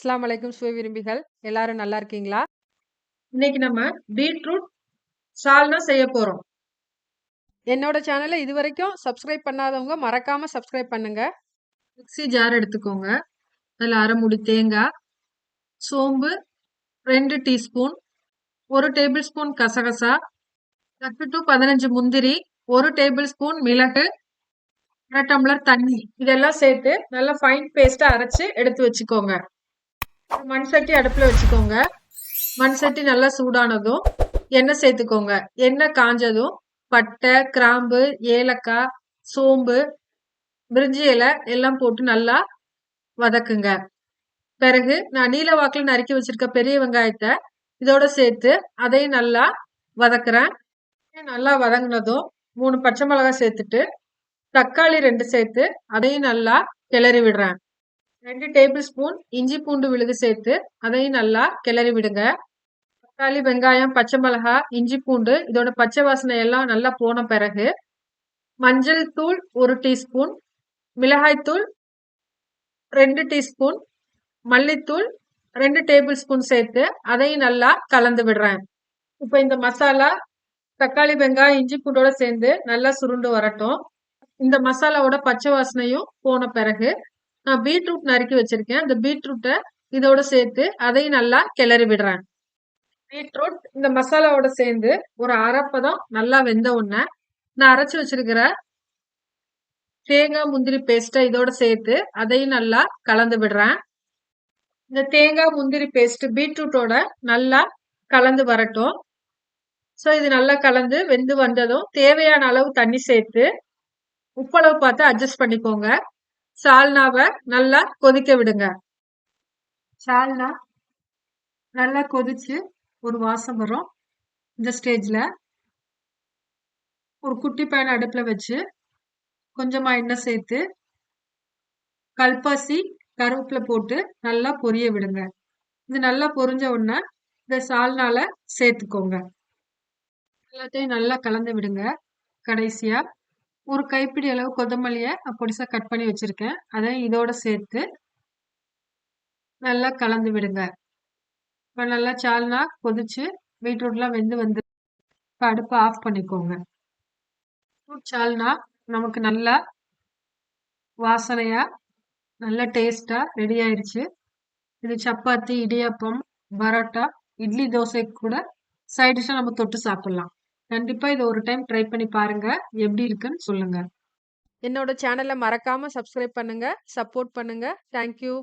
அஸ்ஸலாமு அலைக்கும் சுவை விரும்பிகள் எல்லாரும் நல்லா இருக்கீங்களா? இன்னைக்கு நம்ம பீட்ரூட் சால்னா செய்ய போறோம். என்னோட சேனல இதுவரைக்கும் சப்ஸ்கிரைப் பண்ணாதவங்க மறக்காம சப்ஸ்கிரைப் பண்ணுங்க. மிக்ஸி ஜார் எடுத்துக்கோங்க. அதுல 1/2 மூடி தேங்காய், சோம்பு 2 டீஸ்பூன், 1 டேபிள் ஸ்பூன் கசகசா, 10 டூ 15 முந்திரி, 1 டேபிள் ஸ்பூன் மிளகு, 1 டம்ளர் தண்ணி இதெல்லாம் சேர்த்து நல்லா ஃபைன் பேஸ்ட்டா அரைச்சு எடுத்து வச்சுக்கோங்க. மண் சட்டி அடுப்புல வச்சுக்கோங்க. மண் சட்டி நல்லா சூடானதும் எண்ணெய் சேர்த்துக்கோங்க. எண்ணெய் காஞ்சதும் பட்டை, கிராம்பு, ஏலக்காய், சோம்பு, பிரிஞ்சி இலை எல்லாம் போட்டு நல்லா வதக்குங்க. பிறகு நான் நீல வாக்கில் நறுக்கி வச்சிருக்க பெரிய வெங்காயத்தை இதோட சேர்த்து அதையும் நல்லா வதக்குறேன். நல்லா வதங்கினதும் மூணு பச்சை மிளகாய் சேர்த்துட்டு தக்காளி ரெண்டு சேர்த்து அதையும் நல்லா கிளறி விடுறேன். ரெண்டு டேபிள் ஸ்பூன் இஞ்சி பூண்டு விழுது சேர்த்து அதையும் நல்லா கிளறி விடுங்க. தக்காளி, வெங்காயம், பச்சை மிளகாய், இஞ்சி பூண்டு இதோட பச்சை வாசனை எல்லாம் நல்லா போன பிறகு மஞ்சள் தூள் ஒரு டீஸ்பூன், மிளகாய் தூள் 2 டீஸ்பூன், மல்லித்தூள் ரெண்டு டேபிள் ஸ்பூன் சேர்த்து அதையும் நல்லா கலந்து விடுறேன். இப்போ இந்த மசாலா தக்காளி, வெங்காயம், இஞ்சி பூண்டோட சேர்ந்து நல்லா சுருண்டு வரட்டும். இந்த மசாலாவோட பச்சை வாசனையும் போன பிறகு நான் பீட்ரூட் நறுக்கி வச்சிருக்கேன். அந்த பீட்ரூட்டை இதோட சேர்த்து அதையும் நல்லா கிளறி விடுறேன். பீட்ரூட் இந்த மசாலாவோட சேர்ந்து ஒரு அரைப்பதம் நல்லா வெந்த உடனே நான் அரைச்சி வச்சிருக்கிற தேங்காய் முந்திரி பேஸ்ட்டை இதோட சேர்த்து அதையும் நல்லா கலந்து விடுறேன். இந்த தேங்காய் முந்திரி பேஸ்ட் பீட்ரூட்டோட நல்லா கலந்து வரட்டும். ஸோ இது நல்லா கலந்து வெந்து வந்ததும் தேவையான அளவு தண்ணி சேர்த்து உப்பளவு பார்த்து அட்ஜஸ்ட் பண்ணிக்கோங்க. சால்னாவை நல்லா கொதிக்க விடுங்க. சால்னா நல்லா கொதிச்சு ஒரு வாசம் வரும். இந்த ஸ்டேஜில் ஒரு குட்டி பேன் அடுப்பில் வச்சு கொஞ்சமாக எண்ணெய் சேர்த்து கல்பாசி, கருவேப்பிலை போட்டு நல்லா பொரிய விடுங்க. இது நல்லா பொரிஞ்ச உடனே இந்த சால்னால சேர்த்துக்கோங்க. எல்லாத்தையும் நல்லா கலந்து விடுங்க. கடைசியாக ஒரு கைப்பிடி அளவு கொத்தமல்லியை பொடிசாக பொடிசா கட் பண்ணி வச்சிருக்கேன். அதை இதோட சேர்த்து நல்லா கலந்து விடுங்க. இப்ப நல்லா சால்னா கொதிச்சு பீட்ரூட்லாம் வெந்து வந்து இப்ப அடுப்ப ஆஃப் பண்ணிக்கோங்க. சால்னா நமக்கு நல்லா வாசனையா நல்ல டேஸ்டா ரெடி ஆயிடுச்சு இது சப்பாத்தி, இடியாப்பம், பரோட்டா, இட்லி, தோசைக்கு கூட சைடிஷாக நம்ம தொட்டு சாப்பிடலாம். கண்டிப்பா இதை ஒரு டைம் ட்ரை பண்ணி பாருங்க. எப்படி இருக்குன்னு சொல்லுங்க. என்னோட சேனலை மறக்காம சப்ஸ்கிரைப் பண்ணுங்க. சப்போர்ட் பண்ணுங்க. Thank you.